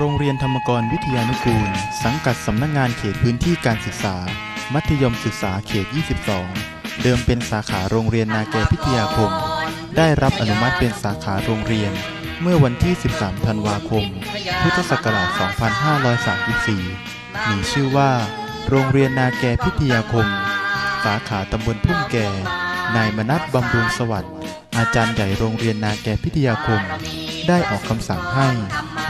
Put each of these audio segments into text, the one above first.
โรงเรียนธรรมกรวิทยานุกูล สังกัดสำนักงงานเขตพื้นที่การศึกษา มัธยมศึกษาเขต 22 เดิมเป็นสาขาโรงเรียนนาแกพิทยาคม ได้รับอนุมัติเป็นสาขาโรงเรียน เมื่อวันที่ 13 ธันวาคม พุทธศักราช 2534 มีชื่อว่า โรงเรียนนาแกพิทยาคม สาขาตำบลพุ่มแก่ นายมนัสบำรุงสวัสดิ์อาจารย์ใหญ่โรงเรียนนาแกพิทยาคม ได้ออกคำสั่งให้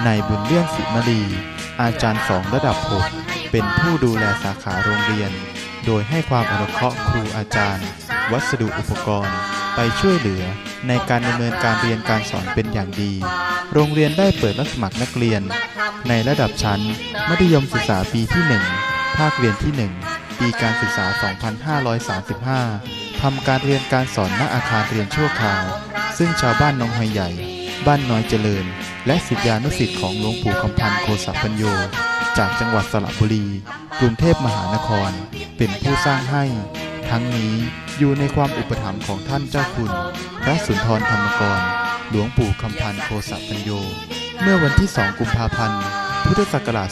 นายบุญเลื่อนสิมลีอาจารย์สองระดับ 6 เป็นผู้ดูแลสาขาโรงเรียน โดยให้ความอนุเคราะห์ครูอาจารย์ วัสดุอุปกรณ์ ไปช่วยเหลือในการดำเนินการเรียนการสอนเป็นอย่างดี โรงเรียนได้เปิดรับสมัครนักเรียน ในระดับชั้น มัธยมศึกษาปีที่ 1 ภาคเรียนที่ 1 ปีการศึกษา 2535 ทำการเรียนการสอนณอาคารเรียนชั่วคราว ซึ่งชาวบ้านหนองหอยใหญ่ บ้านน้อยเจริญ และศิษยานุศิษย์ของหลวงปู่คำพันธ์โคสัปัญโย จากจังหวัดสระบุรี กรุงเทพมหานคร เป็นผู้สร้างให้ ทั้งนี้อยู่ในความอุปถัมภ์ของท่านเจ้าคุณ พระสุนทรธรรมกร หลวงปู่คำพันธ์โคสัปัญโย เมื่อวันที่ 2 กุมภาพันธ์ พุทธศักราช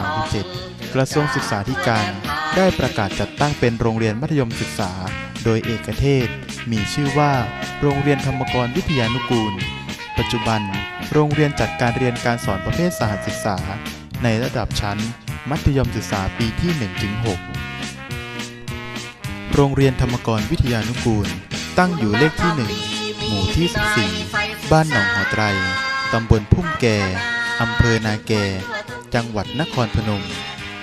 2537 กระทรวงศึกษาธิการ ได้ประกาศจัดตั้งเป็นโรงเรียนมัธยมศึกษา โดยเอกเทศ มีชื่อว่า โรงเรียนธรรมกรวิทยานุกูล ปัจจุบัน โรงเรียนจัดการเรียนการสอนประเภทสหศึกษา ในระดับชั้น มัธยมศึกษาปีที่ 1-6 โรงเรียนธรรมกรวิทยานุกูล ตั้งอยู่เลขที่ 1 หมู่ที่ 14 บ้านหนองหอไตร ตำบลพุ่มแกอำเภอนาแกจังหวัดนครพนม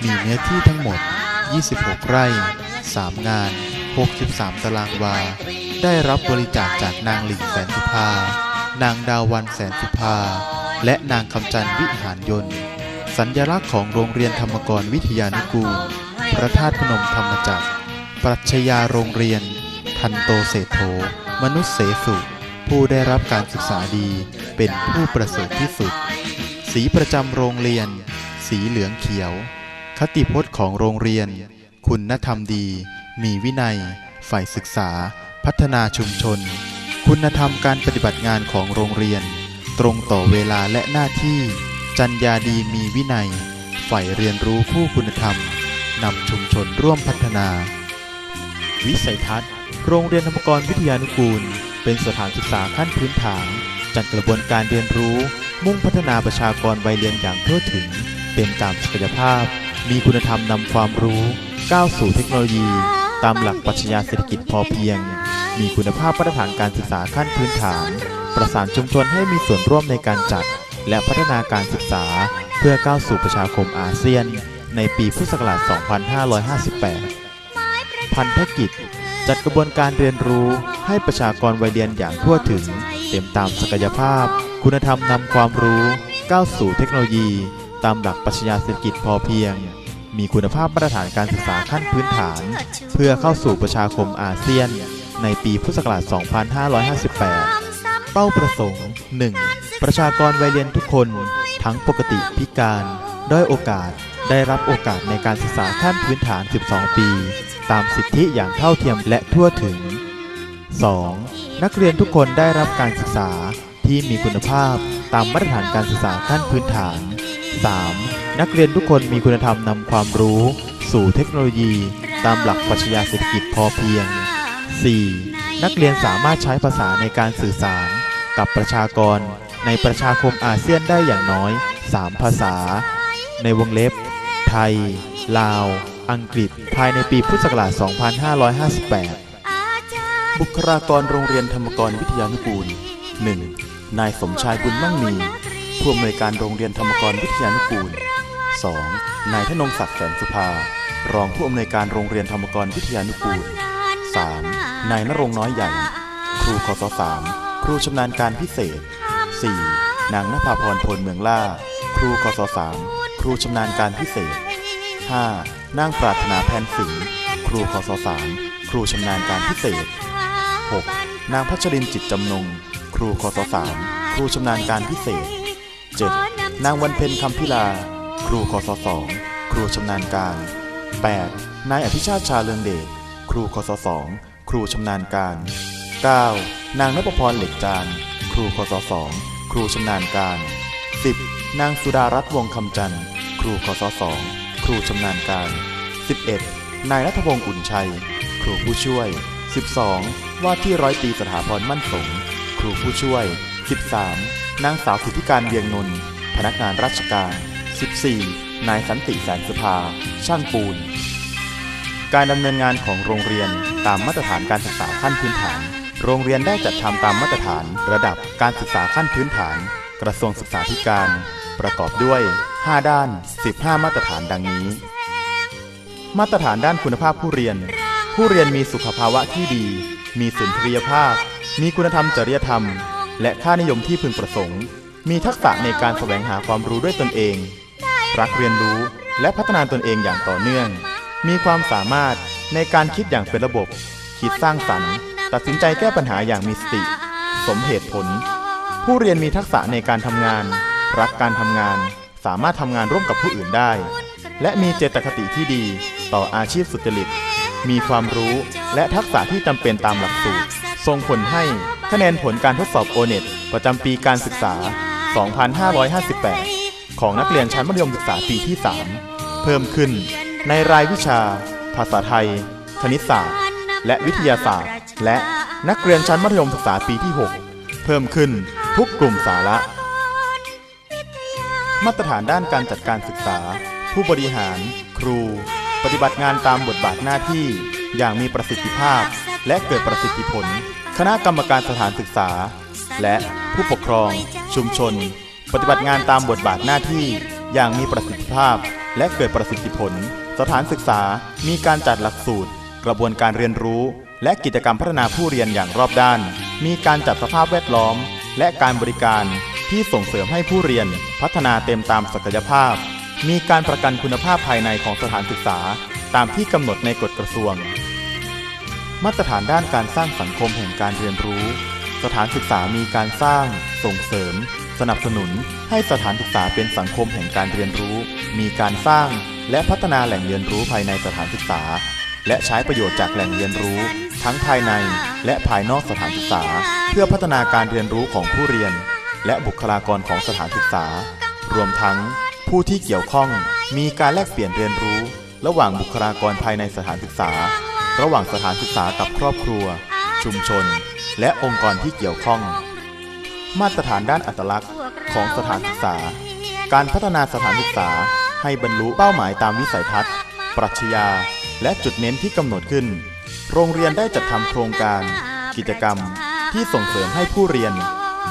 มีเนื้อที่ทั้งหมด 26 ไร่ 3 งาน 63 ตารางวา ได้รับบริจาคจากนางหลิงแสนสุภา นางดาววันแสนสุภา และนางคำจันวิหารยนต์ สัญลักษณ์ของโรงเรียนธรรมกรวิทยานุกูล พระธาตุพนมธรรมจักร ปรัชญาโรงเรียน ทันโตเศรษโธมนุษย์เสสุผู้ได้รับการศึกษาดีเป็นผู้ประเสริฐที่สุด สีประจำโรงเรียน สีเหลืองเขียว คติพจน์ของโรงเรียน คุณธรรมดี มีวินัย ฝ่ายศึกษา พัฒนาชุมชน คุณธรรมการปฏิบัติงานของโรงเรียน ตรงต่อเวลาและหน้าที่ จัญญาดีมีวินัยฝ่ายเรียนรู้คู่คุณธรรม นำชุมชนร่วมพัฒนา วิสัยทัศน์ โรงเรียนธรรมกรวิทยานุกูล เป็นสถานศึกษาขั้นพื้นฐาน จัดกระบวนการเรียนรู้ มุ่งพัฒนาประชากรวัยเรียนอย่างทั่วถึง เป็นตามศักยภาพ มีคุณธรรมนำความรู้ ก้าวสู่เทคโนโลยี ตามหลักปรัชญาเศรษฐกิจพอเพียง มีคุณภาพมาตรฐานการศึกษาขั้นพื้นฐาน ประสานชุมชนให้มีส่วนร่วมในการจัด และพัฒนาการศึกษา เพื่อก้าวสู่ประชาคมอาเซียน ในปีพุทธศักราช 2558 พันธกิจ จัดกระบวนการเรียนรู้ให้ประชากรวัยเรียนอย่างทั่วถึง เต็มตามศักยภาพ คุณธรรมนำความรู้ก้าวสู่เทคโนโลยี ตามหลักปรัชญาเศรษฐกิจพอเพียงมีคุณภาพมาตรฐานการศึกษาขั้นพื้นฐาน เพื่อเข้าสู่ประชาคมอาเซียน ในปีพุทธศักราช 2558 เป้าประสงค์ 1. ประชากรวัยเรียนทุกคน ทั้งปกติพิการ ด้อยโอกาส ได้รับโอกาสในการศึกษาขั้นพื้นฐาน 12 ปี ตามสิทธิอย่างเท่าเทียมและทั่วถึง 2. นักเรียนทุกคนได้รับการศึกษาที่มีคุณภาพตามมาตรฐานการศึกษาขั้นพื้นฐาน 3. นักเรียนทุกคนมีคุณธรรมนำความรู้ สู่เทคโนโลยี ตามหลักปรัชญาเศรษฐกิจพอเพียง 4. นักเรียนสามารถใช้ภาษาในการสื่อสาร กับประชากร ในประชาคมอาเซียนได้อย่างน้อย 3 ภาษา ในวงเล็บ ไทย ลาว อังกฤษ ภายในปีพุทธศักราช 2558 บุคลากรโรงเรียนธรรมกรวิทยานุกูล 1. นายสมชายบุญมั่งมีผู้อำนวยการโรงเรียนธรรมกรวิทยานุกูล 2. นายธนงศักดิ์แสนสุภา รองผู้อำนวยการโรงเรียนธรรมกรวิทยานุกูล 3. นายนรงน้อยใหญ่ ครูคศ3ครูชำนาญการพิเศษ 4. นางนภาพรพลเมืองล่า ครูคศ3ครูชำนาญการพิเศษ 5. นางปรารถนาแพนสิงครูคศ3ครูชำนาญการพิเศษ 6. นางพัชรินจิตจำนง ครูคศ3ครูชำนาญการพิเศษ 7. นางวันเพ็ญคำพิลา ครูคศ2ครูชำนาญการ 8. นายอภิชาติชาเลืองเดช ครูคศ2 ครูชำนาญการ 9. นางนภพรเหล็กจาน ครูคศ2ครูชำนาญการ 10. นางสุดารัตน์วงคำจันทร์ครูคศสองครูชำนาญการ 11. นายนัทพงศ์อุ่นชัย ครูผู้ช่วย 12. ว่าที่ร้อยตีสถาพรมั่นสงครูผู้ช่วย 13. นางสาวสิทธิการเวียงนนท์พนักงานราชการ 14. นายสันติแสนสภา ช่างปูน การดำเนินงานของโรงเรียนตามมาตรฐานการศึกษาขั้นพื้นฐาน โรงเรียนได้จัดทำตามมาตรฐาน ระดับการศึกษาขั้นพื้นฐาน กระทรวงศึกษาธิการ ประกอบด้วย 5 ด้าน 15 มาตรฐานดังนี้ มาตรฐานด้านคุณภาพผู้เรียน ผู้เรียนมีสุขภาวะที่ดี มีสุนทรียภาพ มีคุณธรรมจริยธรรม และค่านิยมที่พึงประสงค์ มีทักษะในการแสวงหาความรู้ด้วยตนเอง รักเรียนรู้และพัฒนาตนเองอย่างต่อเนื่อง มีความสามารถในการคิดอย่างเป็นระบบ คิดสร้างสรรค์ ตัดสินใจแก้ปัญหาอย่างมีสติ สมเหตุผล ผู้เรียนมีทักษะในการทำงาน รักการทำงาน สามารถทำงานร่วมกับผู้อื่นได้ และมีเจตคติที่ดีต่ออาชีพสุจริต มีความรู้และทักษะที่จำเป็นตามหลักสูตรส่งผลให้คะแนนผลการทดสอบโอเน็ตประจำปีการศึกษา 2558 ของนักเรียนชั้นมัธยมศึกษาปีที่ 3 เพิ่มขึ้น ในรายวิชา ภาษาไทย คณิตศาสตร์ และวิทยาศาสตร์ และนักเรียนชั้นมัธยมศึกษาปีที่ 6 เพิ่มขึ้นทุกกลุ่มสาระ มาตรฐานด้านการจัดการศึกษา ผู้บริหาร ครู ปฏิบัติงานตามบทบาทหน้าที่ อย่างมีประสิทธิภาพ และเกิดประสิทธิผล คณะกรรมการสถานศึกษา และผู้ปกครอง ชุมชน ปฏิบัติงานตามบทบาทหน้าที่ อย่างมีประสิทธิภาพ และเกิดประสิทธิผล สถานศึกษามีการจัดหลักสูตร กระบวนการเรียนรู้ และกิจกรรมพัฒนาผู้เรียนอย่างรอบด้าน มีการจัดสภาพแวดล้อม และการบริการที่ส่งเสริมให้ผู้เรียนพัฒนาเต็มตามศักยภาพ มีการประกันคุณภาพภายในของสถานศึกษา ตามที่กำหนดในกฎกระทรวง มาตรฐานด้านการสร้างสังคมแห่งการเรียนรู้ สถานศึกษามีการสร้าง ส่งเสริม สนับสนุนให้สถานศึกษาเป็นสังคมแห่งการเรียนรู้ มีการสร้างและพัฒนาแหล่งเรียนรู้ภายในสถานศึกษา และใช้ประโยชน์จากแหล่งเรียนรู้ ทั้งภายในและภายนอกสถานศึกษา เพื่อพัฒนาการเรียนรู้ของผู้เรียน และบุคลากรของสถานศึกษา รวมทั้งผู้ที่เกี่ยวข้องมีการแลกเปลี่ยนเรียนรู้ ระหว่างบุคลากรภายในสถานศึกษา ระหว่างสถานศึกษากับครอบครัว ชุมชน และองค์กรที่เกี่ยวข้อง มาตรฐานด้านอัตลักษณ์ของสถานศึกษา การพัฒนาสถานศึกษาให้บรรลุเป้าหมายตามวิสัยทัศน์ ปรัชญา และจุดเน้นที่กำหนดขึ้น โรงเรียนได้จัดทำโครงการ กิจกรรมที่ส่งเสริมให้ผู้เรียน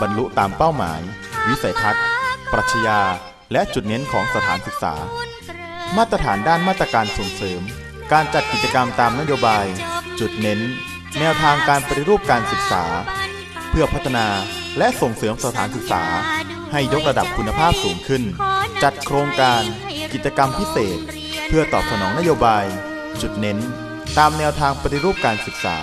บรรลุตามเป้าหมาย วิสัยทัศน์ ปรัชญา และจุดเน้นของสถานศึกษา มาตรฐานด้านมาตรการส่งเสริม การจัดกิจกรรมตามนโยบาย จุดเน้น แนวทางการปฏิรูปการศึกษา เพื่อพัฒนา และส่งเสริมสถานศึกษา ให้ยกระดับคุณภาพสูงขึ้น จัดโครงการกิจกรรมพิเศษ เพื่อตอบสนองนโยบาย จุดเน้น ตามแนวทางปฏิรูปการศึกษา